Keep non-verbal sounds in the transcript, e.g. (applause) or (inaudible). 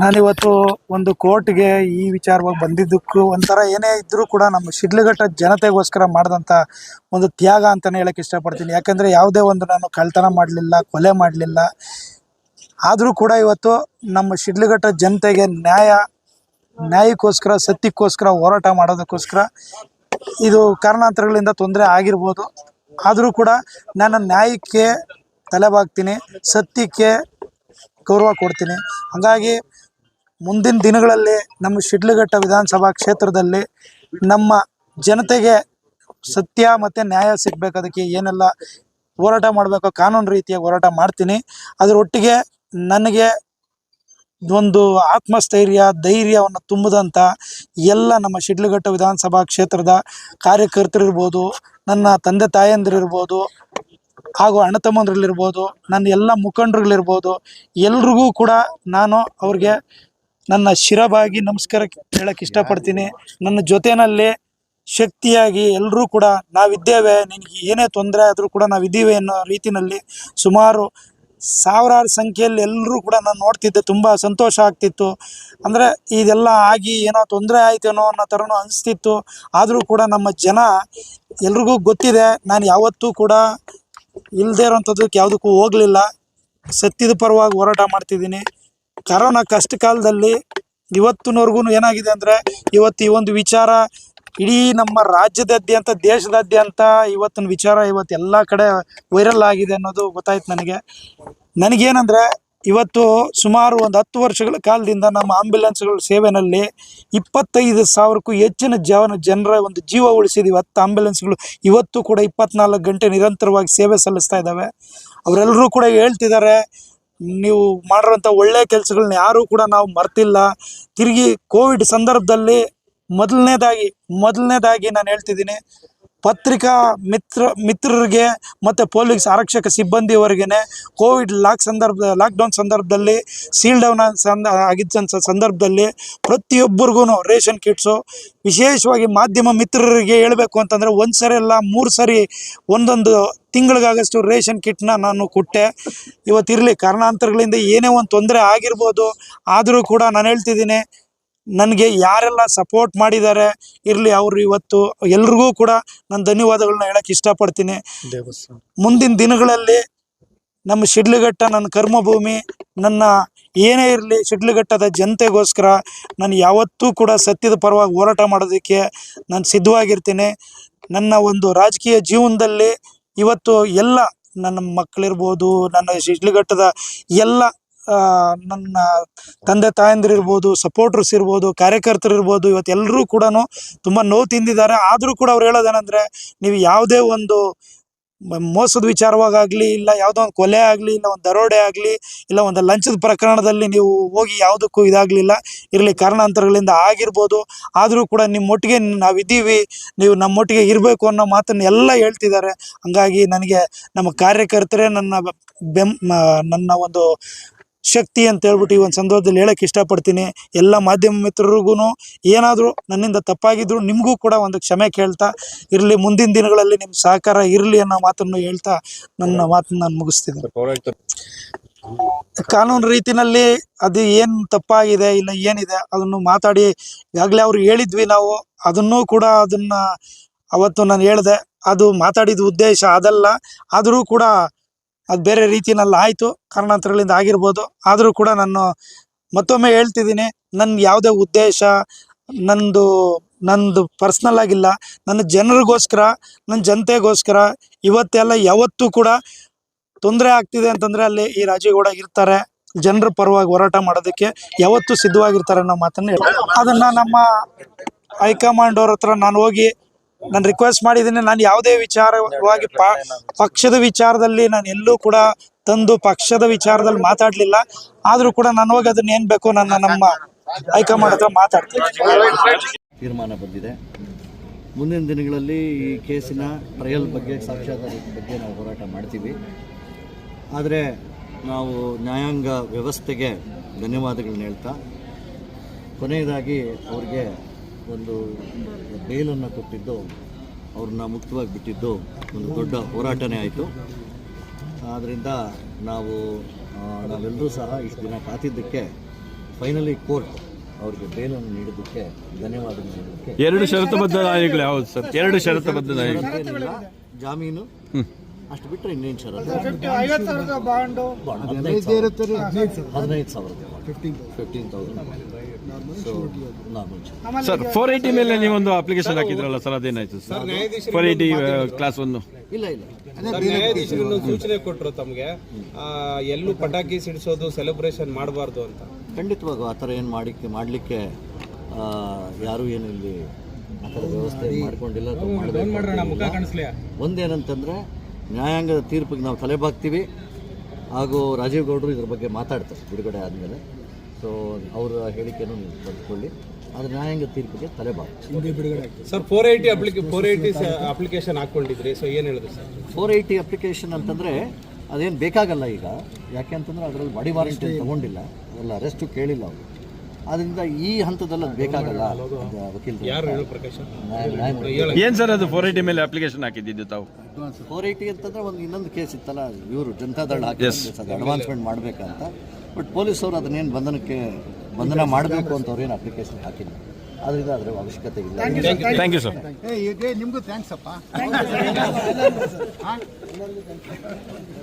ನಾನಿವತ್ತು ಒಂದು ಕೋರ್ಟ್ಗೆ ಈ ವಿಚಾರವಾಗಿ ಬಂದಿದ್ದಕ್ಕೂ ಒಂಥರ ಏನೇ ಇದ್ದರೂ ಕೂಡ ನಮ್ಮ ಶಿಡ್ಲಘಟ್ಟ ಜನತೆಗೋಸ್ಕರ ಮಾಡಿದಂಥ ಒಂದು ತ್ಯಾಗ ಅಂತಲೇ ಹೇಳಕ್ಕೆ ಇಷ್ಟಪಡ್ತೀನಿ. ಯಾಕಂದರೆ ಯಾವುದೇ ಒಂದು ನಾನು ಕಳ್ತನ ಮಾಡಲಿಲ್ಲ, ಕೊಲೆ ಮಾಡಲಿಲ್ಲ, ಆದರೂ ಕೂಡ ಇವತ್ತು ನಮ್ಮ ಶಿಡ್ಲಘಟ್ಟ ಜನತೆಗೆ ನ್ಯಾಯ, ನ್ಯಾಯಕ್ಕೋಸ್ಕರ, ಸತ್ಯಕ್ಕೋಸ್ಕರ ಹೋರಾಟ ಮಾಡೋದಕ್ಕೋಸ್ಕರ ಇದು ಕಾರಣಾಂತರಗಳಿಂದ ತೊಂದರೆ ಆಗಿರ್ಬೋದು. ಆದರೂ ಕೂಡ ನಾನು ನ್ಯಾಯಕ್ಕೆ ತಲೆಬಾಗ್ತೀನಿ ಸತ್ಯಕ್ಕೆ ಗೌರವ ಕೊಡ್ತೀನಿ. ಹಾಗಾಗಿ ಮುಂದಿನ ದಿನಗಳಲ್ಲಿ ನಮ್ಮ ಶಿಡ್ಲಘಟ್ಟ ವಿಧಾನಸಭಾ ಕ್ಷೇತ್ರದಲ್ಲಿ ನಮ್ಮ ಜನತೆಗೆ ಸತ್ಯ ಮತ್ತು ನ್ಯಾಯ ಸಿಗಬೇಕು. ಅದಕ್ಕೆ ಏನೆಲ್ಲ ಹೋರಾಟ ಮಾಡಬೇಕು ಕಾನೂನು ರೀತಿಯ ಹೋರಾಟ ಮಾಡ್ತೀನಿ. ಅದರೊಟ್ಟಿಗೆ ನನಗೆ ಒಂದು ಆತ್ಮಸ್ಥೈರ್ಯ, ಧೈರ್ಯವನ್ನು ತುಂಬಿದಂಥ ಎಲ್ಲ ನಮ್ಮ ಶಿಡ್ಲಘಟ್ಟ ವಿಧಾನಸಭಾ ಕ್ಷೇತ್ರದ ಕಾರ್ಯಕರ್ತರಿರ್ಬೋದು, ನನ್ನ ತಂದೆ ತಾಯಂದಿರಿರ್ಬೋದು ಹಾಗೂ ಅಣ್ಣ ತಮ್ಮಂದ್ರಲ್ಲಿರ್ಬೋದು, ನನ್ನ ಎಲ್ಲ ಮುಖಂಡರುಗಳಿರ್ಬೋದು ಎಲ್ರಿಗೂ ಕೂಡ ನಾನು ಅವ್ರಿಗೆ ನನ್ನ ಶಿರಬಾಗಿ ನಮಸ್ಕಾರ ಹೇಳಕ್ಕೆ ಇಷ್ಟಪಡ್ತೀನಿ. ನನ್ನ ಜೊತೆಯಲ್ಲಿ ಶಕ್ತಿಯಾಗಿ ಎಲ್ಲರೂ ಕೂಡ ನಾವಿದ್ದೇವೆ. ನಿನಗೆ ಏನೇ ತೊಂದರೆ ಆದರೂ ಕೂಡ ನಾವಿದ್ದೀವಿ ಅನ್ನೋ ರೀತಿಯಲ್ಲಿ ಸುಮಾರು ಸಾವಿರಾರು ಸಂಖ್ಯೆಯಲ್ಲಿ ಎಲ್ಲರೂ ಕೂಡ ನಾನು ನೋಡ್ತಿದ್ದೆ. ತುಂಬ ಸಂತೋಷ ಆಗ್ತಿತ್ತು. ಅಂದರೆ ಇದೆಲ್ಲ ಆಗಿ ಏನೋ ತೊಂದರೆ ಆಯ್ತೇನೋ ಅನ್ನೋ ಥರನೂ ಅನಿಸ್ತಿತ್ತು. ಆದರೂ ಕೂಡ ನಮ್ಮ ಜನ ಎಲ್ರಿಗೂ ಗೊತ್ತಿದೆ. ನಾನು ಯಾವತ್ತೂ ಕೂಡ ಇಲ್ಲದೇ ಇರೋಂಥದ್ದಕ್ಕೆ ಯಾವುದಕ್ಕೂ ಹೋಗಲಿಲ್ಲ. ಸತ್ಯದ ಪರವಾಗಿ ಹೋರಾಟ ಮಾಡ್ತಿದ್ದೀನಿ. ಕರೋನಾ ಕಷ್ಟ ಕಾಲದಲ್ಲಿ ಇವತ್ತಿನವರೆಗೂ ಏನಾಗಿದೆ ಅಂದರೆ, ಇವತ್ತು ಈ ಒಂದು ವಿಚಾರ ಇಡೀ ನಮ್ಮ ರಾಜ್ಯದಾದ್ಯಂತ, ದೇಶದಾದ್ಯಂತ ಇವತ್ತಿನ ವಿಚಾರ ಇವತ್ತು ಎಲ್ಲ ಕಡೆ ವೈರಲ್ ಆಗಿದೆ ಅನ್ನೋದು ಗೊತ್ತಾಯ್ತು ನನಗೆ. ನನಗೇನಂದರೆ ಇವತ್ತು ಸುಮಾರು ಒಂದು ಹತ್ತು ವರ್ಷಗಳ ಕಾಲದಿಂದ ನಮ್ಮ ಆಂಬ್ಯುಲೆನ್ಸ್ಗಳ ಸೇವೆನಲ್ಲಿ ಇಪ್ಪತ್ತೈದು ಸಾವಿರಕ್ಕೂ ಹೆಚ್ಚಿನ ಜವನ ಜನರ ಒಂದು ಜೀವ ಉಳಿಸಿದೀವಿ. ಹತ್ತು ಆಂಬ್ಯುಲೆನ್ಸ್ಗಳು ಇವತ್ತು ಕೂಡ ಇಪ್ಪತ್ನಾಲ್ಕು ಗಂಟೆ ನಿರಂತರವಾಗಿ ಸೇವೆ ಸಲ್ಲಿಸ್ತಾ ಇದ್ದಾವೆ. ಅವರೆಲ್ಲರೂ ಕೂಡ ಹೇಳ್ತಿದ್ದಾರೆ, ನೀವು ಮಾಡಿರೋಂಥ ಒಳ್ಳೆಯ ಕೆಲಸಗಳನ್ನ ಯಾರೂ ಕೂಡ ನಾವು ಮರ್ತಿಲ್ಲ. ತಿರುಗಿ ಕೋವಿಡ್ ಸಂದರ್ಭದಲ್ಲಿ ಮೊದಲನೇದಾಗಿ ಮೊದಲನೇದಾಗಿ ನಾನು ಹೇಳ್ತಿದ್ದೀನಿ ಪತ್ರಿಕಾ ಮಿತ್ರ, ಮಿತ್ರರಿಗೆ ಮತ್ತು ಪೊಲೀಸ್ ಆರಕ್ಷಕ ಸಿಬ್ಬಂದಿಯವರೆಗೆ ಕೋವಿಡ್ ಲಾಕ್ ಸಂದರ್ಭ, ಲಾಕ್ಡೌನ್ ಸಂದರ್ಭದಲ್ಲಿ ಸೀಲ್ ಡೌನ್ ಸಂದ, ಆಗಿದ್ದ ಸಂದರ್ಭದಲ್ಲಿ ಪ್ರತಿಯೊಬ್ಬರಿಗೂ ರೇಷನ್ ಕಿಟ್ಸು, ವಿಶೇಷವಾಗಿ ಮಾಧ್ಯಮ ಮಿತ್ರರಿಗೆ ಹೇಳಬೇಕು ಅಂತಂದರೆ ಒಂದು ಸರಿ ಅಲ್ಲ, ಮೂರು ಸರಿ ಒಂದೊಂದು ತಿಂಗಳಿಗಾಗಷ್ಟು ರೇಷನ್ ಕಿಟ್ನ ನಾನು ಕೊಟ್ಟೆ. ಇವತ್ತಿರಲಿ ಕಾರಣಾಂತರಗಳಿಂದ ಏನೇ ಒಂದು ತೊಂದರೆ ಆಗಿರ್ಬೋದು, ಆದರೂ ಕೂಡ ನಾನು ಹೇಳ್ತಿದ್ದೀನಿ ನನಗೆ ಯಾರೆಲ್ಲ ಸಪೋರ್ಟ್ ಮಾಡಿದ್ದಾರೆ ಇರಲಿ ಅವರು ಇವತ್ತು ಎಲ್ರಿಗೂ ಕೂಡ ನಾನು ಧನ್ಯವಾದಗಳನ್ನ ಹೇಳಕ್ಕೆ ಇಷ್ಟಪಡ್ತೀನಿ. ಮುಂದಿನ ದಿನಗಳಲ್ಲಿ ನಮ್ಮ ಶಿಡ್ಲಘಟ್ಟ ನನ್ನ ಕರ್ಮಭೂಮಿ ನನ್ನ ಏನೇ ಇರಲಿ ಶಿಡ್ಲಘಟ್ಟದ ಜನತೆಗೋಸ್ಕರ ನಾನು ಯಾವತ್ತೂ ಕೂಡ ಸತ್ಯದ ಪರವಾಗಿ ಹೋರಾಟ ಮಾಡೋದಕ್ಕೆ ನಾನು ಸಿದ್ಧವಾಗಿರ್ತೀನಿ. ನನ್ನ ಒಂದು ರಾಜಕೀಯ ಜೀವನದಲ್ಲಿ ಇವತ್ತು ಎಲ್ಲ ನನ್ನ ಮಕ್ಕಳಿರ್ಬೋದು ನನ್ನ ಶಿಡ್ಲಘಟ್ಟದ ಎಲ್ಲ ನನ್ನ ತಂದೆ ತಾಯಂದಿರಿರ್ಬೋದು ಸಪೋರ್ಟರ್ಸ್ ಇರ್ಬೋದು, ಕಾರ್ಯಕರ್ತರು ಇರ್ಬೋದು, ಇವತ್ತು ಎಲ್ಲರೂ ಕೂಡ ತುಂಬ ನೋವು ತಿಂದಿದ್ದಾರೆ. ಆದರೂ ಕೂಡ ಅವ್ರು ಹೇಳೋದೇನೆಂದರೆ, ನೀವು ಯಾವುದೇ ಒಂದು ಮೋಸದ ವಿಚಾರವಾಗಲಿ ಇಲ್ಲ ಯಾವುದೋ ಒಂದು ಕೊಲೆ ಆಗಲಿ, ಇಲ್ಲ ಒಂದು ದರೋಡೆ ಆಗಲಿ, ಇಲ್ಲ ಒಂದು ಲಂಚದ ಪ್ರಕರಣದಲ್ಲಿ ನೀವು ಹೋಗಿ ಯಾವುದಕ್ಕೂ ಇದಾಗಲಿಲ್ಲ. ಇರಲಿ, ಕಾರಣಾಂತರಗಳಿಂದ ಆಗಿರ್ಬೋದು. ಆದರೂ ಕೂಡ ನಿಮ್ಮೊಟ್ಟಿಗೆ ನಾವಿದ್ದೀವಿ, ನೀವು ನಮ್ಮೊಟ್ಟಿಗೆ ಇರಬೇಕು ಅನ್ನೋ ಮಾತನ್ನು ಎಲ್ಲ ಹೇಳ್ತಿದ್ದಾರೆ. ಹಂಗಾಗಿ ನನಗೆ ನಮ್ಮ ಕಾರ್ಯಕರ್ತರೇ ನನ್ನ ಬೆಂ ನನ್ನ ಒಂದು ಶಕ್ತಿ ಅಂತ ಹೇಳ್ಬಿಟ್ಟು ಈ ಒಂದು ಸಂದರ್ಭದಲ್ಲಿ ಹೇಳಕ್ಕೆ ಇಷ್ಟಪಡ್ತೀನಿ. ಎಲ್ಲ ಮಾಧ್ಯಮ ಮಿತ್ರರಿಗೂ ಏನಾದರೂ ನನ್ನಿಂದ ತಪ್ಪಾಗಿದ್ರು ನಿಮಗೂ ಕೂಡ ಒಂದು ಕ್ಷಮೆ ಕೇಳ್ತಾ, ಇರಲಿ, ಮುಂದಿನ ದಿನಗಳಲ್ಲಿ ನಿಮ್ಮ ಸಹಕಾರ ಇರಲಿ ಅನ್ನೋ ಮಾತನ್ನು ಹೇಳ್ತಾ ನನ್ನ ಮಾತನ್ನು ನಾನು ಮುಗಿಸ್ತೀನಿ ಕಾನೂನು ರೀತಿನಲ್ಲಿ ಅದು ಏನು ತಪ್ಪಾಗಿದೆ, ಇಲ್ಲ ಏನಿದೆ ಅದನ್ನು ಮಾತಾಡಿ, ಈಗಾಗಲೇ ಅವ್ರು ಹೇಳಿದ್ವಿ ನಾವು, ಅದನ್ನೂ ಕೂಡ ಅದನ್ನು ಅವತ್ತು ನಾನು ಹೇಳಿದೆ, ಅದು ಮಾತಾಡಿದ ಉದ್ದೇಶ ಅದಲ್ಲ, ಆದರೂ ಕೂಡ ಅದು ಬೇರೆ ರೀತಿನಲ್ಲಿ ಆಯಿತು, ಕಾರಣಾಂತರಗಳಿಂದ ಆಗಿರ್ಬೋದು. ಆದರೂ ಕೂಡ ನಾನು ಮತ್ತೊಮ್ಮೆ ಹೇಳ್ತಿದ್ದೀನಿ, ನನ್ನ ಯಾವುದೇ ಉದ್ದೇಶ, ನಂದು ನಂದು ಪರ್ಸ್ನಲ್ ಆಗಿಲ್ಲ. ನನ್ನ ಜನರಿಗೋಸ್ಕರ, ನನ್ನ ಜನತೆಗೋಸ್ಕರ ಇವತ್ತೆಲ್ಲ ಯಾವತ್ತೂ ಕೂಡ ತೊಂದರೆ ಆಗ್ತಿದೆ ಅಂತಂದ್ರೆ ಅಲ್ಲಿ ಈ ರಾಜೇಗೌಡ ಇರ್ತಾರೆ. ಜನರ ಪರವಾಗಿ ಹೋರಾಟ ಮಾಡೋದಕ್ಕೆ ಯಾವತ್ತೂ ಸಿದ್ಧವಾಗಿರ್ತಾರೆ ಅನ್ನೋ ಮಾತನ್ನ. ಅದನ್ನ ನಮ್ಮ ಹೈಕಮಾಂಡ್ ಅವ್ರ ಹತ್ರ ನಾನು ಹೋಗಿ ನಾನು ರಿಕ್ವೆಸ್ಟ್ ಮಾಡಿದ್ದೀನಿ, ನಾನು ಯಾವುದೇ ವಿಚಾರವಾಗಿ ಪಕ್ಷದ ವಿಚಾರದಲ್ಲಿ ನಾನು ಎಲ್ಲೂ ಕೂಡ ತಂದು ಪಕ್ಷದ ವಿಚಾರದಲ್ಲಿ ಮಾತಾಡಲಿಲ್ಲ. ಆದರೂ ಕೂಡ ನಾನು ಹೋಗಿ ಅದನ್ನ ಏನು ಬೇಕೋ ನನ್ನ ನಮ್ಮ ಹೈಕಮಾಂಡ್ ಹತ್ರ ಮಾತಾಡ್ತೀನಿ. ತೀರ್ಮಾನ ಬಂದಿದೆ. ಮುಂದಿನ ದಿನಗಳಲ್ಲಿ ಈ ಕೇಸಿನ ಟ್ರಯಲ್ ಬಗ್ಗೆ ಸಾಕ್ಷ್ಯಾಧಾರದ ಬಗ್ಗೆ ನಾವು ಹೋರಾಟ ಮಾಡ್ತೀವಿ. ಆದರೆ ನಾವು ನ್ಯಾಯಾಂಗ ವ್ಯವಸ್ಥೆಗೆ ಧನ್ಯವಾದಗಳನ್ನ ಹೇಳ್ತಾ, ಕೊನೆಯದಾಗಿ ಅವ್ರಿಗೆ ಒಂದು ಬೇಲನ್ನು ಕೊಟ್ಟಿದ್ದು ಅವ್ರನ್ನ ಮುಕ್ತವಾಗಿ ಬಿಟ್ಟಿದ್ದು ಒಂದು ದೊಡ್ಡ ಹೋರಾಟನೇ ಆಯಿತು. ಆದ್ದರಿಂದ ನಾವು ನಾವೆಲ್ಲರೂ ಸಹ ಇಷ್ಟು ದಿನ ಕಾತಿದ್ದಕ್ಕೆ ಫೈನಲಿ ಕೋರ್ಟ್ ಅವ್ರಿಗೆ ಬೇಲನ್ನು ನೀಡಿದ್ದಕ್ಕೆ ಧನ್ಯವಾದ ನೀಡೋದಕ್ಕೆ ಎರಡು ಷರತ್ತುಬದ್ಧ ನಾಯಿಗಳು ಯಾವ್ದು ಸರ್. ಎರಡು ಷರತ್ತುಬದ್ಧ ನಾಯಿಗಳು ಜಾಮೀನು? ಅಷ್ಟು ಬಿಟ್ಟರೆ ಇನ್ನೇನು ಷರತ್ತು? ಹದಿನೈದು ಸಾವಿರದ ಬಾಂಡು. ಹದಿನೈದು ಸಾವಿರ. ಸರ್ ಫೋರ್ ಏಯ್ಟಿ ಮೇಲೆ ನೀವೊಂದು ಅಪ್ಲಿಕೇಶನ್ ಹಾಕಿದ್ರಲ್ಲ ಸರ್ ಅದೇನಾಯ್ತು ಸರ್? ಫೋರ್ ಏಯ್ಟಿ ಕ್ಲಾಸ್ ಒಂದು ಇಲ್ಲ ಇಲ್ಲ. ನ್ಯಾಯಾಧೀಶರು ಸೂಚನೆ ಕೊಟ್ಟರು ತಮಗೆ. ಎಲ್ಲೂ ಪಟಾಕಿ ಸಿಡಿಸೋದು ಸೆಲೆಬ್ರೇಷನ್ ಮಾಡಬಾರ್ದು ಅಂತ. ಖಂಡಿತವಾಗೂ ಆ ಥರ ಏನು ಮಾಡಿಕ್ಕೆ ಮಾಡಲಿಕ್ಕೆ ಯಾರೂ ಏನು ಇಲ್ಲಿ ಆ ಥರ ವ್ಯವಸ್ಥೆ ಮಾಡ್ಕೊಂಡಿಲ್ಲ ಅಥವಾ ಮಾಡಬೇಕು ಒಂದೇನಂತಂದರೆ ನ್ಯಾಯಾಂಗದ ತೀರ್ಪಿಗೆ ನಾವು ತಲೆಬಾಗ್ತೀವಿ ಹಾಗೂ ರಾಜೀವ್ ಗೌಡರು ಇದ್ರ ಬಗ್ಗೆ ಮಾತಾಡ್ತಾರೆ ಬಿಡುಗಡೆ ಆದಮೇಲೆ. ಸೊ ಅವರ ಹೇಳಿಕೆಯನ್ನು ನೀವು ಪಡೆದುಕೊಳ್ಳಿ ಆದರೆ ನ್ಯಾಯಾಂಗ ತೀರ್ಪಿಗೆ ಬಿಡುಗಡೆ sir four eighty application four eighty application ಹಾಕೊಂಡಿದ್ರಿ so ಏನು ಹೇಳಿದ್ರು ಸರ್? ಫೋರ್ ಏಯ್ಟಿ ಅಪ್ಲಿಕೇಶನ್ ಅಂತಂದರೆ ಅದೇನು ಬೇಕಾಗಲ್ಲ ಈಗ. ಯಾಕೆ ಅಂತಂದರೆ ಅದರಲ್ಲಿ ಬಾಡಿ ವಾರಂಟಿ ತಗೊಂಡಿಲ್ಲ. ಅದೆಲ್ಲ ಅರೆಸ್ಟು ಕೇಳಿಲ್ಲ ಅವರು. ಆದ್ದರಿಂದ ಈ ಹಂತದಲ್ಲಿ ಅದು ಬೇಕಾಗಲ್ಲ ವಕೀಲರು ಏನ್ ಸರ್ ಅದು ಫೋರ್ ಏಯ್ಟಿ ಮೇಲೆ ಅಪ್ಲಿಕೇಶನ್ ಹಾಕಿದ್ದು ತಾವು? ಫೋರ್ ಏಯ್ಟಿ ಅಂತಂದ್ರೆ ಒಂದು ಇನ್ನೊಂದು ಕೇಸ್ ಇತ್ತಲ್ಲ ಇವರು ಜನತಾದಳ ಹಾಕಿ ಅಡ್ವಾನ್ಸ್ಮೆಂಟ್ ಮಾಡ್ಬೇಕಂತ. ಬಟ್ ಪೊಲೀಸವರು ಅದನ್ನೇನು ಬಂಧನಕ್ಕೆ ಬಂಧನ ಮಾಡಬೇಕು ಅಂತ ಅವ್ರೇನು ಅಪ್ಲಿಕೇಶನ್ ಹಾಕಿಲ್ಲ. ಅದರಿಂದ ಅದರ ಅವಶ್ಯಕತೆ ಇಲ್ಲ. ಥ್ಯಾಂಕ್ ಯು ಸರ್ ನಿಮಗೂ ಥ್ಯಾಂಕ್ಸ್ ಅಪ್ಪ. (laughs)